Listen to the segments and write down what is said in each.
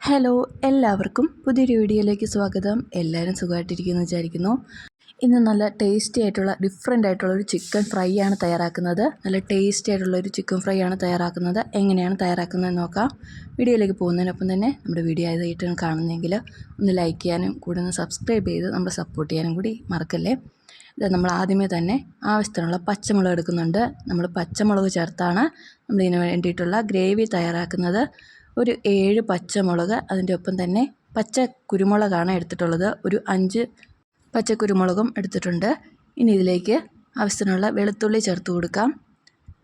Hello എല്ലാവർക്കും പുതിയൊരു വീഡിയോയിലേക്ക് സ്വാഗതം. എല്ലാവരും സുഖമായിട്ടിരിക്കുന്നു വിചാരിക്കുന്നു. ഇന്ന് നല്ല ടേസ്റ്റി ആയിട്ടുള്ള ഡിഫറെന്റ് ആയിട്ടുള്ള ഒരു ചിക്കൻ ഫ്രൈ ആണ് തയ്യാറാക്കുന്നത്. നല്ല ടേസ്റ്റി ആയിട്ടുള്ള ഒരു ചിക്കൻ ഫ്രൈ ആണ് തയ്യാറാക്കുന്നത്. എങ്ങനെയാണ് തയ്യാറാക്കുന്നത് നോക്കാം. വീഡിയോയിലേക്ക് പോകുന്നതിനൊപ്പം തന്നെ നമ്മുടെ വീഡിയോ ആയിട്ട് കാണുന്നതെങ്കിൽ ഒന്ന് ലൈക്ക് ചെയ്യാനും കൂടെ ഒന്ന് സബ്സ്ക്രൈബ് ചെയ്ത് നമ്മളെ സപ്പോർട്ട് ചെയ്യാനും കൂടി മറക്കല്ലേ? ഇത് നമ്മൾ ആദ്യമേ തന്നെ ആവശ്യത്തിനുള്ള പച്ചമുളക് എടുക്കുന്നുണ്ട്. നമ്മൾ പച്ചമുളക് ചേർത്താണ് നമ്മളിതിന് വേണ്ടിയിട്ടുള്ള ഗ്രേവി തയ്യാറാക്കുന്നത്. ഒരു ഏഴ് പച്ചമുളക് അതിന്റെ ഒപ്പം തന്നെ പച്ച കുരുമുളകാണ് എടുത്തിട്ടുള്ളത്. ഒരു അഞ്ച് പച്ച കുരുമുളകും എടുത്തിട്ടുണ്ട്. ഇനി ഇതിലേക്ക് ആവശ്യത്തിനുള്ള വെളുത്തുള്ളി ചേർത്ത് കൊടുക്കാം.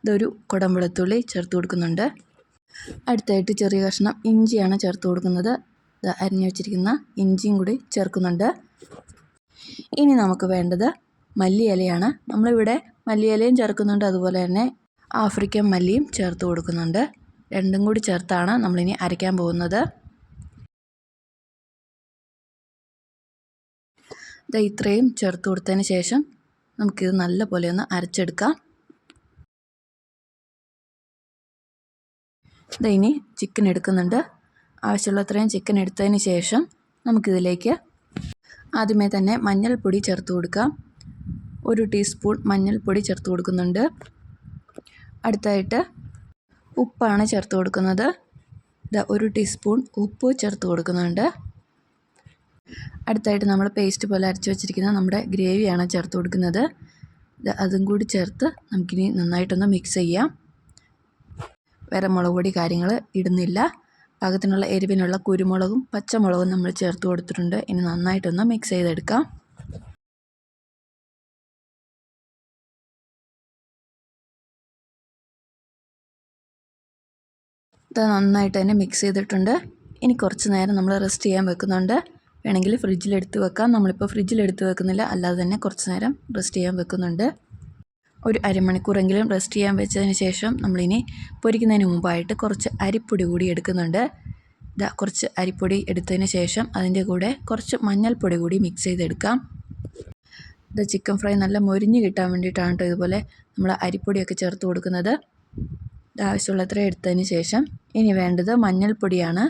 ഇതൊരു കുടം വെളുത്തുള്ളി ചേർത്ത് കൊടുക്കുന്നുണ്ട്. അടുത്തായിട്ട് ചെറിയ കഷ്ണം ഇഞ്ചിയാണ് ചേർത്ത് കൊടുക്കുന്നത്. അരിഞ്ഞു വെച്ചിരിക്കുന്ന ഇഞ്ചിയും കൂടി ചേർക്കുന്നുണ്ട്. ഇനി നമുക്ക് വേണ്ടത് മല്ലിയിലയാണ്. നമ്മളിവിടെ മല്ലിയിലയും ചേർക്കുന്നുണ്ട്. അതുപോലെ തന്നെ ആഫ്രിക്കൻ മല്ലിയും ചേർത്ത് കൊടുക്കുന്നുണ്ട്. രണ്ടും കൂടി ചേർത്താണ് നമ്മളിനി അരയ്ക്കാൻ പോകുന്നത്. ഇത് ഇത്രയും ചേർത്ത് കൊടുത്തതിന് ശേഷം നമുക്കിത് നല്ല പോലെ ഒന്ന് അരച്ചെടുക്കാം. ഇത് ഇനി ചിക്കൻ എടുക്കുന്നുണ്ട്. ആവശ്യമുള്ളത്രയും ചിക്കൻ എടുത്തതിന് ശേഷം നമുക്കിതിലേക്ക് ആദ്യമേ തന്നെ മഞ്ഞൾപ്പൊടി ചേർത്ത് കൊടുക്കാം. ഒരു ടീസ്പൂൺ മഞ്ഞൾപ്പൊടി ചേർത്ത് കൊടുക്കുന്നുണ്ട്. അടുത്തായിട്ട് ഉപ്പാണ് ചേർത്ത് കൊടുക്കുന്നത്. ഇതാ ഒരു ടീസ്പൂൺ ഉപ്പ് ചേർത്ത് കൊടുക്കുന്നുണ്ട്. അടുത്തായിട്ട് നമ്മൾ പേസ്റ്റ് പോലെ അരച്ച് വെച്ചിരിക്കുന്ന നമ്മുടെ ഗ്രേവിയാണ് ചേർത്ത് കൊടുക്കുന്നത്. അതും കൂടി ചേർത്ത് നമുക്കിനി നന്നായിട്ടൊന്ന് മിക്സ് ചെയ്യാം. വേറെ മുളക് പൊടി കാര്യങ്ങൾ ഇടുന്നില്ല. പാകത്തിനുള്ള എരിവിനുള്ള കുരുമുളകും പച്ചമുളകും നമ്മൾ ചേർത്ത് കൊടുത്തിട്ടുണ്ട്. ഇനി നന്നായിട്ടൊന്ന് മിക്സ് ചെയ്തെടുക്കാം. ഇത് നന്നായിട്ട് തന്നെ മിക്സ് ചെയ്തിട്ടുണ്ട്. ഇനി കുറച്ച് നേരം നമ്മൾ റെസ്റ്റ് ചെയ്യാൻ വെക്കുന്നുണ്ട്. വേണമെങ്കിൽ ഫ്രിഡ്ജിലെടുത്ത് വെക്കാം. നമ്മളിപ്പോൾ ഫ്രിഡ്ജിലെടുത്ത് വെക്കുന്നില്ല. അല്ലാതെ തന്നെ കുറച്ച് നേരം റെസ്റ്റ് ചെയ്യാൻ വെക്കുന്നുണ്ട്. ഒരു അരമണിക്കൂറെങ്കിലും റെസ്റ്റ് ചെയ്യാൻ വെച്ചതിന് ശേഷം നമ്മളിനി പൊരിക്കുന്നതിന് മുമ്പായിട്ട് കുറച്ച് അരിപ്പൊടി കൂടി എടുക്കുന്നുണ്ട്. ഇതാ കുറച്ച് അരിപ്പൊടി എടുത്തതിന് ശേഷം അതിന്റെ കൂടെ കുറച്ച് മഞ്ഞൾപ്പൊടി കൂടി മിക്സ് ചെയ്തെടുക്കാം. ഇത് ചിക്കൻ ഫ്രൈ നല്ല മൊരിഞ്ഞ് കിട്ടാൻ വേണ്ടിയിട്ടാണ് കേട്ടോ ഇതുപോലെ നമ്മൾ അരിപ്പൊടിയൊക്കെ ചേർത്ത് കൊടുക്കുന്നത്. ആവശ്യമുള്ളത്ര എടുത്തതിന് ശേഷം ഇനി വേണ്ടത് മഞ്ഞൾപ്പൊടിയാണ്.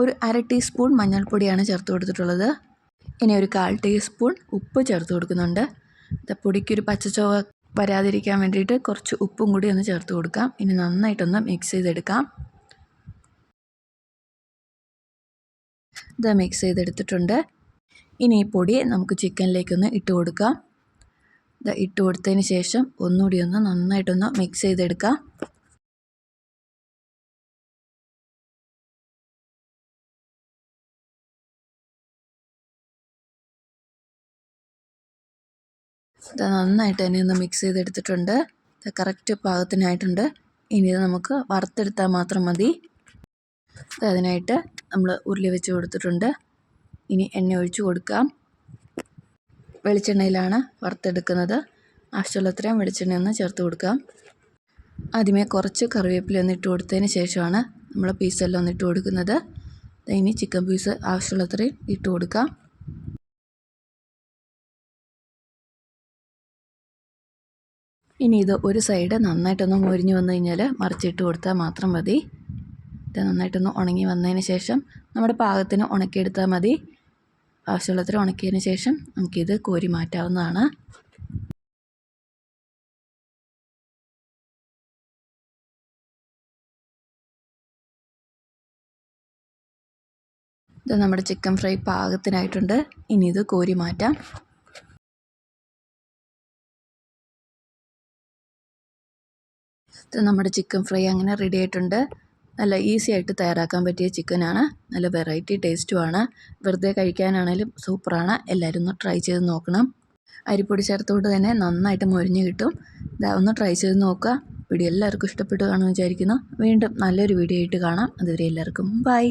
ഒരു അര ടീസ്പൂൺ മഞ്ഞൾപ്പൊടിയാണ് ചേർത്ത് കൊടുത്തിട്ടുള്ളത്. ഇനി ഒരു കാൽ ടീസ്പൂൺ ഉപ്പ് ചേർത്ത് കൊടുക്കുന്നുണ്ട്. പൊടിക്കൊരു പച്ചച്ചോവ വരാതിരിക്കാൻ വേണ്ടിയിട്ട് കുറച്ച് ഉപ്പും കൂടി ഒന്ന് ചേർത്ത് കൊടുക്കാം. ഇനി നന്നായിട്ടൊന്ന് മിക്സ് ചെയ്തെടുക്കാം. ഇത് മിക്സ് ചെയ്തെടുത്തിട്ടുണ്ട്. ഇനി ഈ പൊടി നമുക്ക് ചിക്കനിലേക്കൊന്ന് ഇട്ട് കൊടുക്കാം. ഇത് ഇട്ട് കൊടുത്തതിന് ശേഷം ഒന്നുകൂടി ഒന്ന് നന്നായിട്ടൊന്ന് മിക്സ് ചെയ്തെടുക്കാം. ഇത് നന്നായിട്ട് തന്നെ ഒന്ന് മിക്സ് ചെയ്തെടുത്തിട്ടുണ്ട്. ഇത് കറക്റ്റ് പാകത്തിനായിട്ടുണ്ട് ഇനി ഇത് നമുക്ക് വറുത്തെടുത്താൽ മാത്രം മതി. അതിനായിട്ട് നമ്മൾ ഉരുളി വെച്ച് കൊടുത്തിട്ടുണ്ട്. ഇനി എണ്ണ ഒഴിച്ചു കൊടുക്കാം. വെളിച്ചെണ്ണയിലാണ് വറുത്തെടുക്കുന്നത്. ആവശ്യമുള്ളത്രയും വെളിച്ചെണ്ണ ഒന്ന് ചേർത്ത് കൊടുക്കാം. ആദ്യമേ കുറച്ച് കറിവേപ്പില ഒന്ന് ഇട്ട് കൊടുത്തതിന് ശേഷമാണ് നമ്മൾ പീസെല്ലാം ഒന്ന് ഇട്ട് കൊടുക്കുന്നത്. ഇനി ചിക്കൻ പീസ് ആവശ്യമുള്ളത്രയും ഇട്ട് കൊടുക്കാം. ഇനി ഇത് ഒരു സൈഡ് നന്നായിട്ടൊന്ന് മൊരിഞ്ഞ് വന്നു കഴിഞ്ഞാൽ മറിച്ചിട്ട് കൊടുത്താൽ മാത്രം മതി. ഇത് നന്നായിട്ടൊന്ന് ഉണങ്ങി വന്നതിന് ശേഷം നമ്മുടെ പാകത്തിന് ഉണക്കിയെടുത്താൽ മതി. ആവശ്യമുള്ളത്ര ഉണക്കിയതിന് ശേഷം നമുക്കിത് കോരി മാറ്റാവുന്നതാണ്. ഇത് നമ്മുടെ ചിക്കൻ ഫ്രൈ പാകത്തിനായിട്ടുണ്ട്. ഇനി ഇത് കോരി മാറ്റാം. ഇത് നമ്മുടെ ചിക്കൻ ഫ്രൈ അങ്ങനെ റെഡി ആയിട്ടുണ്ട്. നല്ല ഈസി ആയിട്ട് തയ്യാറാക്കാൻ പറ്റിയ ചിക്കനാണ് നല്ല വെറൈറ്റി ടേസ്റ്റുമാണ് വെറുതെ കഴിക്കാനാണേലും സൂപ്പറാണ് എല്ലാവരും ഒന്ന് ട്രൈ ചെയ്ത് നോക്കണം. അരിപ്പൊടി ചേർത്തുകൊണ്ട് തന്നെ നന്നായിട്ട് മുരിഞ്ഞ് കിട്ടും. ഒന്ന് ട്രൈ ചെയ്ത് നോക്കുക. വീഡിയോ എല്ലാവർക്കും ഇഷ്ടപ്പെട്ടു കാണുമെന്ന് വിചാരിക്കുന്നു. വീണ്ടും നല്ലൊരു വീഡിയോ ആയിട്ട് കാണാം. അതുവരെ എല്ലാവർക്കും ബൈ